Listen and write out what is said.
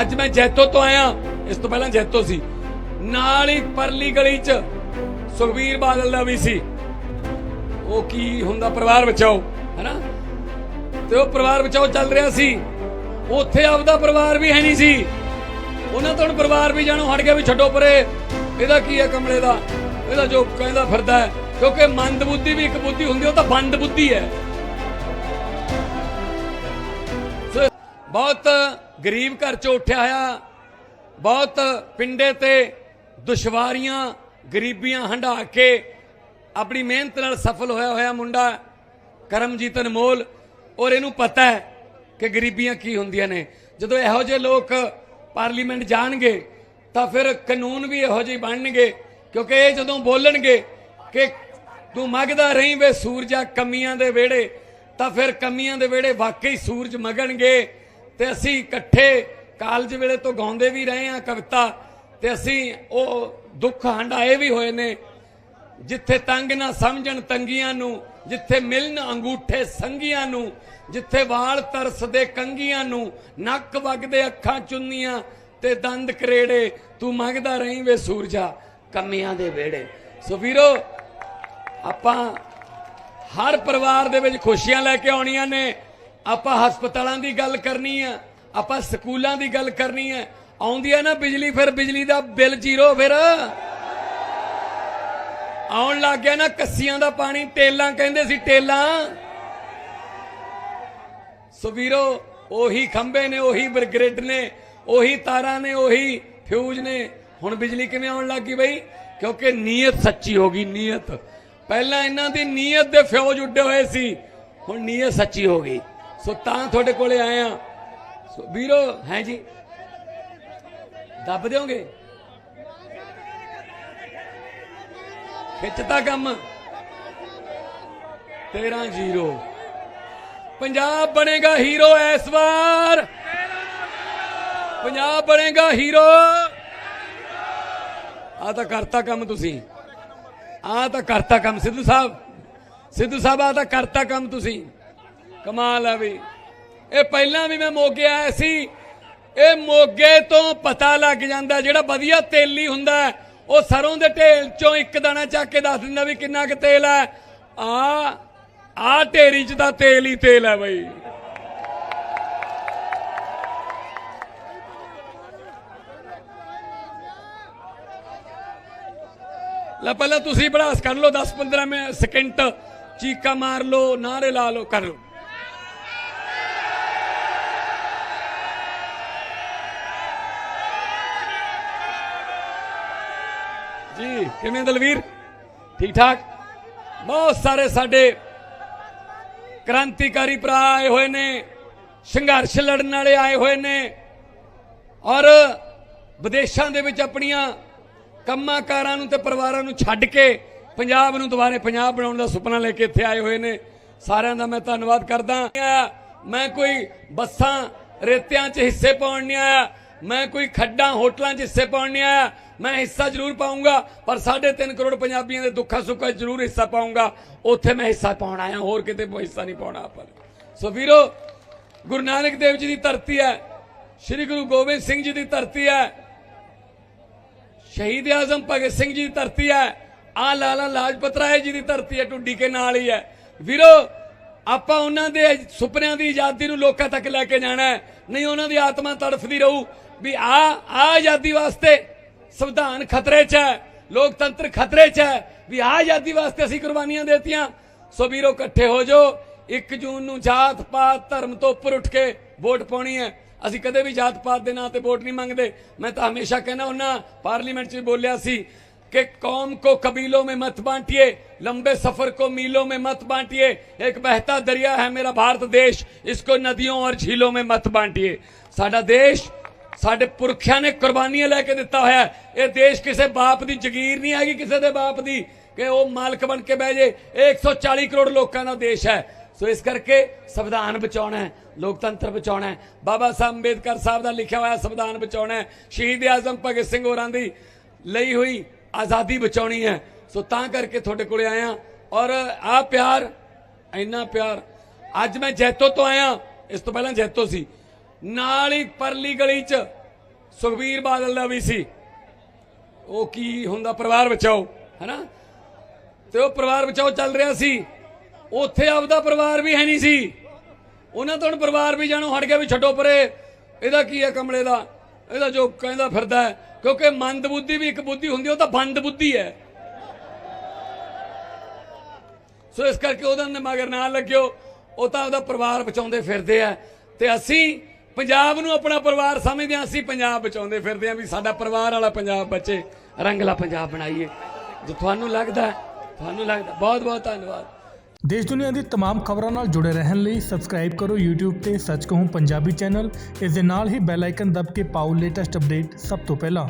ਅੱਜ ਮੈਂ ਜੈਤੋ ਤੋਂ ਆਇਆ। ਇਸ ਤੋਂ ਪਹਿਲਾਂ ਜੈਤੋ ਸੀ। ਨਾਲ ਹੀ ਪਰਲੀ ਗਲੀ 'ਚ ਸੁਖਬੀਰ ਬਾਦਲ ਦਾ ਵੀ ਸੀ। ਉਹ ਕੀ ਹੁੰਦਾ, ਪਰਿਵਾਰ ਬਚਾਓ, ਹੈਨਾ? ਤੇ ਉਹ ਪਰਿਵਾਰ ਬਚਾਓ ਚੱਲ ਰਿਹਾ ਸੀ। ਉੱਥੇ ਆਪਦਾ ਪਰਿਵਾਰ ਵੀ ਹੈ ਨਹੀਂ ਸੀ। ਉਹਨਾਂ ਤੋਂ ਹੁਣ ਪਰਿਵਾਰ ਵੀ ਜਾਣੋ, ਹਟ ਗਿਆ ਵੀ ਛੱਡੋ ਪਰੇ। ਇਹਦਾ ਕੀ ਹੈ ਕਮਲੇ ਦਾ? ਇਹਦਾ ਜੋ ਕਹਿੰਦਾ ਫਿਰਦਾ ਹੈ, ਕਿਉਂਕਿ ਮੰਦ ਬੁੱਧੀ ਵੀ ਇੱਕ ਬੁੱਧੀ ਹੁੰਦੀ ਉਹ ਤਾਂ ਬੰਦ ਬੁੱਧੀ ਹੈ। ਬਹੁਤ ਗਰੀਬ ਘਰ ਚੋਂ ਉੱਠਿਆ ਹੋਇਆ, ਬਹੁਤ ਪਿੰਡੇ ਤੇ ਦੁਸ਼ਵਾਰੀਆਂ ਗਰੀਬੀਆਂ ਹੰਢਾ ਕੇ ਆਪਣੀ ਮਿਹਨਤ ਨਾਲ ਸਫਲ ਹੋਇਆ ਹੋਇਆ ਮੁੰਡਾ, ਕਰਮਜੀਤ ਅਨਮੋਲ, ਔਰ ਇਹਨੂੰ ਪਤਾ ਹੈ ਕਿ ਗਰੀਬੀਆਂ ਕੀ ਹੁੰਦੀਆਂ ਨੇ। ਜਦੋਂ ਇਹੋ ਜਿਹੇ ਲੋਕ ਪਾਰਲੀਮੈਂਟ ਜਾਣਗੇ, ਤਾਂ ਫਿਰ ਕਾਨੂੰਨ ਵੀ ਇਹੋ ਜਿਹੇ ਬਣਨਗੇ, ਕਿਉਂਕਿ ਇਹ ਜਦੋਂ ਬੋਲਣਗੇ ਕਿ ਤੂੰ ਮੰਗਦਾ ਰਹੀਂ ਵੇ ਸੂਰਜਾ ਕਮੀਆਂ ਦੇ ਵਿਹੜੇ, ਤਾਂ ਫਿਰ ਕਮੀਆਂ ਦੇ ਵਿਹੜੇ ਵਾਕਈ ਸੂਰਜ ਮਗਣਗੇ। ਤੇ ਅਸੀਂ ਇਕੱਠੇ ਕਾਲਜ ਵੇਲੇ ਤੋਂ ਗਾਉਂਦੇ ਵੀ ਰਹੇ ਹਾਂ ਕਵਿਤਾ, ਤੇ ਅਸੀਂ ਉਹ ਦੁੱਖ ਹੰਡਾਏ ਵੀ ਹੋਏ ਨੇ, ਜਿੱਥੇ ਤੰਗ ਨਾ ਸਮਝਣ ਤੰਗੀਆਂ ਨੂੰ, ਜਿੱਥੇ ਮਿਲਣ ਅੰਗੂਠੇ ਸੰਗੀਆਂ ਨੂੰ, ਜਿੱਥੇ ਵਾਲ ਤਰਸਦੇ ਕੰਗੀਆਂ ਨੂੰ, ਨੱਕ ਵਗਦੇ ਅੱਖਾਂ ਚੁੰਨੀਆਂ ਤੇ ਦੰਦ ਕਰੇੜੇ, ਤੂੰ ਮੰਗਦਾ ਰਹੀਂ ਵੇ ਸੂਰਜਾ ਕੰਮਿਆਂ ਦੇ ਵੇੜੇ ਸੋ ਵੀਰੋ, ਆਪਾਂ ਹਰ ਪਰਿਵਾਰ ਦੇ ਵਿੱਚ ਖੁਸ਼ੀਆਂ ਲੈ ਕੇ ਆਉਣੀਆਂ ਨੇ ਆਪਾਂ ਹਸਪਤਾਲਾਂ ਦੀ ਗੱਲ ਕਰਨੀ ਆ, ਆਪਾਂ ਸਕੂਲਾਂ ਦੀ ਗੱਲ ਕਰਨੀ ਹੈ ਆਉਂਦੀ ਹੈ ਨਾ ਬਿਜਲੀ, ਫਿਰ ਬਿਜਲੀ ਦਾ ਬਿੱਲ ਜ਼ੀਰੋ ਫਿਰ। ਆਉਣ ਲੱਗ ਗਿਆ ਨਾ ਕੱਸੀਆਂ ਦਾ ਪਾਣੀ, ਟੇਲਾਂ ਕਹਿੰਦੇ ਸੀ ਟੇਲਾਂ। ਸੋ ਵੀਰੋ, ਉਹੀ ਖੰਭੇ ਨੇ, ਉਹੀ ਬ੍ਰਿਗੇਡ ਨੇ, ਉਹੀ ਤਾਰਾਂ ਨੇ, ਉਹੀ ਫਿਊਜ਼ ਨੇ। ਹੁਣ ਬਿਜਲੀ ਕਿਵੇਂ ਆਉਣ ਲੱਗ ਗਈ ਬਈ? ਕਿਉਂਕਿ ਨੀਅਤ ਸੱਚੀ ਹੋ ਗਈ, ਨੀਅਤ। ਪਹਿਲਾਂ ਇਹਨਾਂ ਦੀ ਨੀਅਤ ਦੇ ਫਿਊਜ਼ ਉੱਡੇ ਹੋਏ ਸੀ, ਹੁਣ ਨੀਅਤ ਸੱਚੀ ਹੋ ਗਈ। ਸੋ ਤਾਂ ਤੁਹਾਡੇ ਕੋਲੇ ਆਏ ਆ। ਸੋ ਵੀਰੋ, ਹੈ ਜੀ? ਦੱਬ ਦਿਓਗੇ? ਖਿੱਚਤਾ ਕੰਮ। 13 ਜ਼ੀਰੋ। ਪੰਜਾਬ ਬਣੇਗਾ ਹੀਰੋ ਇਸ ਵਾਰ। ਪੰਜਾਬ ਬਣੇਗਾ ਹੀਰੋ। ਆ ਤਾਂ ਕਰਤਾ ਕੰਮ ਤੁਸੀਂ। ਆ ਤਾਂ ਕਰਤਾ ਕੰਮ। ਸਿੱਧੂ ਸਾਹਿਬ ਸਿੱਧੂ ਸਾਹਿਬ ਆ ਤਾਂ ਕਰਤਾ ਕੰਮ ਤੁਸੀਂ। ਕਮਾਲ ਆ ਵੀ। ਇਹ ਪਹਿਲਾਂ ਵੀ ਮੈਂ ਮੋਗੇ ਆਇਆ ਸੀ। ਇਹ ਮੋਗੇ ਤੋਂ ਪਤਾ ਲੱਗ ਜਾਂਦਾ ਜਿਹੜਾ ਵਧੀਆ ਤੇਲੀ ਹੁੰਦਾ ਉਹ ਸਰੋਂ ਦੇ ਢੇਲ ਚੋਂ ਇੱਕ ਦਾਣਾ ਚੱਕ ਕੇ ਦੱਸ ਦਿੰਦਾ ਵੀ ਕਿੰਨਾ ਕੁ ਤੇਲ ਹੈ। ਆ ਆ ਢੇਰੀ ਚ ਤਾਂ ਤੇਲ ਹੀ ਤੇਲ ਹੈ ਬਈ। ਲੈ ਪਹਿਲਾਂ ਤੁਸੀਂ ਬੜਾਸ ਕਰ ਲਓ 10 15 ਮਿੰਟ ਸਕਿੰਟ ਚੀਕਾ ਮਾਰ ਲਓ ਨਾਰੇ ਲਾ ਲਓ, ਕਰ ਲਓ। ਜੀ, ਕਿਵੇਂ ਦਲਵੀਰ? ਠੀਕ ਠਾਕ ਬਹੁਤ ਸਾਰੇ ਸਾਡੇ ਕ੍ਰਾਂਤੀਕਾਰੀ ਭਰਾ ਆਏ ਹੋਏ ਨੇ, ਸੰਘਰਸ਼ ਲੜਨ ਵਾਲੇ ਆਏ ਹੋਏ ਨੇ, ਔਰ ਵਿਦੇਸ਼ਾਂ ਦੇ ਵਿੱਚ ਆਪਣੀਆਂ ਕੰਮਾਂ ਕਾਰਾਂ ਨੂੰ ਤੇ ਪਰਿਵਾਰਾਂ ਨੂੰ ਛੱਡ ਕੇ ਪੰਜਾਬ ਨੂੰ ਦੁਬਾਰੇ ਪੰਜਾਬ ਬਣਾਉਣ ਦਾ ਸੁਪਨਾ ਲੈ ਕੇ ਇੱਥੇ ਆਏ ਹੋਏ ਨੇ। ਸਾਰਿਆਂ ਦਾ ਮੈਂ ਧੰਨਵਾਦ ਕਰਦਾ। ਮੈਂ ਕੋਈ ਬੱਸਾਂ, ਰੇਤਿਆਂ 'ਚ ਹਿੱਸੇ ਪਾਉਣ ਨਹੀਂ ਆਇਆ। ਮੈਂ ਕੋਈ ਖੱਡਾਂ ਹੋਟਲਾਂ 'ਚ ਹਿੱਸੇ ਪਾਉਣ ਨਹੀਂ ਆਇਆ। ਮੈਂ ਹਿੱਸਾ ਜ਼ਰੂਰ ਪਾਉਂਗਾ ਪਰ 3.5 ਕਰੋੜ ਪੰਜਾਬੀਆਂ ਦੇ ਦੁੱਖਾਂ ਸੁੱਖਾਂ 'ਚ ਜ਼ਰੂਰ ਹਿੱਸਾ ਪਾਉਂਗਾ ਉੱਥੇ ਮੈਂ ਹਿੱਸਾ ਪਾਉਣ ਆਇਆ, ਹੋਰ ਕਿਤੇ ਹਿੱਸਾ ਨਹੀਂ ਪਾਉਣਾ ਆਪਾਂ ਨੇ। ਸੋ ਵੀਰੋ, ਗੁਰੂ ਨਾਨਕ ਦੇਵ ਜੀ ਦੀ ਧਰਤੀ ਹੈ, ਸ੍ਰੀ ਗੁਰੂ ਗੋਬਿੰਦ ਸਿੰਘ ਜੀ ਦੀ ਧਰਤੀ ਹੈ, ਸ਼ਹੀਦ ਆਜ਼ਮ ਭਗਤ ਸਿੰਘ ਜੀ ਦੀ ਧਰਤੀ ਹੈ ਆ ਲਾਲਾ ਲਾਜਪਤ ਰਾਏ ਜੀ ਦੀ ਧਰਤੀ ਹੈ ਟੁੱਡੀ ਕੇ ਨਾਲ ਹੀ ਹੈ। ਵੀਰੋ, ਆਪਾਂ ਉਹਨਾਂ ਦੇ ਸੁਪਨਿਆਂ ਦੀ ਆਜ਼ਾਦੀ ਨੂੰ ਲੋਕਾਂ ਤੱਕ ਲੈ ਕੇ ਜਾਣਾ ਹੈ। ਨਹੀਂ, ਉਹਨਾਂ ਦੀ ਆਤਮਾ ਤੜਫਦੀ ਰਹੂ। ਵੀ ਆ ਆ ਆਜ਼ਾਦੀ ਵਾਸਤੇ ਸੰਵਿਧਾਨ ਖਤਰੇ 'ਚ ਹੈ ਲੋਕਤੰਤਰ ਖਤਰੇ 'ਚ ਹੈ ਵੀ ਆ ਆਜ਼ਾਦੀ ਵਾਸਤੇ ਅਸੀਂ ਕੁਰਬਾਨੀਆਂ ਦੇਤੀਆਂ ਸੋ ਵੀਰੋ ਇਕੱਠੇ ਹੋ ਜਾਓ 1 ਜੂਨ ਨੂੰ ਜਾਤ ਪਾਤ ਧਰਮ ਤੋਂ ਉੱਪਰ ਉੱਠ ਕੇ ਵੋਟ ਪਾਉਣੀ ਹੈ ਅਸੀਂ ਕਦੇ ਵੀ ਜਾਤ ਪਾਤ ਦੇ ਨਾਂ ਤੇ ਵੋਟ ਨਹੀਂ ਮੰਗਦੇ ਮੈਂ ਤਾਂ ਹਮੇਸ਼ਾ ਕਹਿੰਦਾ ਉਹਨਾਂ ਪਾਰਲੀਮੈਂਟ 'ਚ ਵੀ ਬੋਲਿਆ ਸੀ कि कौम को कबीलों में मत बांटिए लंबे सफर को मीलों में मत बांटिए एक बहता दरिया है मेरा भारत देश इसको नदियों और झीलों में मत बांटिए ਸਾਡਾ ਦੇਸ਼ ਸਾਡੇ ਪੁਰਖਿਆਂ ਨੇ ਕੁਰਬਾਨੀਆਂ ਲੈ ਕੇ ਦਿੱਤਾ ਹੋਇਆ ਇਹ ਦੇਸ਼ ਕਿਸੇ ਬਾਪ ਦੀ ਜ਼ਗੀਰ ਨਹੀਂ ਹੈਗੀ, ਕਿਸੇ ਦੇ ਬਾਪ ਦੀ ਕਿ ਉਹ ਮਾਲਕ ਬਣ ਕੇ ਬਹਿ ਜੇ। ਇਹ 140 ਕਰੋੜ ਲੋਕਾਂ ਦਾ ਦੇਸ਼ ਹੈ। ਸੋ ਇਸ ਕਰਕੇ ਸੰਵਿਧਾਨ ਬਚਾਉਣਾ ਹੈ, ਲੋਕਤੰਤਰ ਬਚਾਉਣਾ ਹੈ। ਬਾਬਾ ਸਾਹਿਬ ਅੰਬੇਦਕਰ ਸਾਹਿਬ ਦਾ ਲਿਖਿਆ ਹੋਇਆ ਸੰਵਿਧਾਨ ਬਚਾਉਣਾ ਹੈ। ਸ਼ਹੀਦ ਆਜ਼ਮ ਭਗਤ ਸਿੰਘ ਹੋਰਾਂ ਦੀ ਲਈ ਹੋਈ ਆਜ਼ਾਦੀ ਬਚਾਉਣੀ ਹੈ। ਸੋ ਤਾਂ ਕਰਕੇ ਤੁਹਾਡੇ ਕੋਲੇ ਆਇਆ। ਔਰ ਆ ਪਿਆਰ, ਇੰਨਾ ਪਿਆਰ। ਅੱਜ ਮੈਂ ਜੈਤੋ ਤੋਂ ਆਇਆ। ਇਸ ਤੋਂ ਪਹਿਲਾਂ ਜੈਤੋ ਸੀ। ਨਾਲ ਹੀ ਪਰਲੀ ਗਲੀ 'ਚ ਸੁਖਬੀਰ ਬਾਦਲ ਦਾ ਵੀ ਸੀ। ਉਹ ਕੀ ਹੁੰਦਾ ਪਰਿਵਾਰ ਬਚਾਓ, ਹੈਨਾ? ਤੇ ਉਹ ਪਰਿਵਾਰ ਬਚਾਓ ਚੱਲ ਰਿਹਾ ਸੀ। ਉੱਥੇ ਆਪਦਾ ਪਰਿਵਾਰ ਵੀ ਹੈ ਨਹੀਂ ਸੀ। ਉਹਨਾਂ ਤੋਂ ਹੁਣ ਪਰਿਵਾਰ ਵੀ ਜਾਣੋ, ਹਟ ਗਿਆ ਵੀ ਛੱਡੋ ਪਰੇ। ਇਹਦਾ ਕੀ ਹੈ ਕਮਲੇ ਦਾ? ਇਹਦਾ ਜੋ ਕਹਿੰਦਾ ਫਿਰਦਾ ਕਿਉਂਕਿ ਮੰਦ ਬੁੱਧੀ ਵੀ ਇੱਕ ਬੁੱਧੀ ਹੁੰਦੀ ਉਹ ਤਾਂ ਬੰਦ ਬੁੱਧੀ ਹੈ। ਸੋ ਇਸ ਕਰਕੇ ਉਹਦਾ ਮਗਰ ਨਾ ਲੱਗਿਓ, ਉਹ ਤਾਂ ਉਹਦਾ ਪਰਿਵਾਰ ਬਚਾਉਂਦੇ ਫਿਰਦੇ ਆ। ਤੇ ਅਸੀਂ ਪੰਜਾਬ ਨੂੰ ਆਪਣਾ ਪਰਿਵਾਰ ਸਮਝਦੇ ਹਾਂ ਅਸੀਂ ਪੰਜਾਬ ਬਚਾਉਂਦੇ ਫਿਰਦੇ ਆ ਵੀ ਸਾਡਾ ਪਰਿਵਾਰ ਵਾਲਾ ਪੰਜਾਬ ਬਚੇ ਰੰਗਲਾ ਪੰਜਾਬ ਬਣਾਈਏ ਜੇ ਤੁਹਾਨੂੰ ਲੱਗਦਾ ਹੈ, ਤੁਹਾਨੂੰ ਲੱਗਦਾ ਬਹੁਤ ਬਹੁਤ ਧੰਨਵਾਦ ਦੇਸ਼ ਦੁਨੀਆ ਦੀ तमाम ਖਬਰਾਂ ਨਾਲ ਜੁੜੇ ਰਹਿਣ ਲਈ ਸਬਸਕ੍ਰਾਈਬ ਕਰੋ YouTube ਤੇ ਸੱਚ ਕਹੂੰ ਪੰਜਾਬੀ ਚੈਨਲ ਇਸ ਦੇ ਨਾਲ ਹੀ ਬੈਲ ਆਈਕਨ ਦਬ ਕੇ ਪਾਓ ਲੇਟੈਸਟ ਅਪਡੇਟ ਸਭ ਤੋਂ ਪਹਿਲਾਂ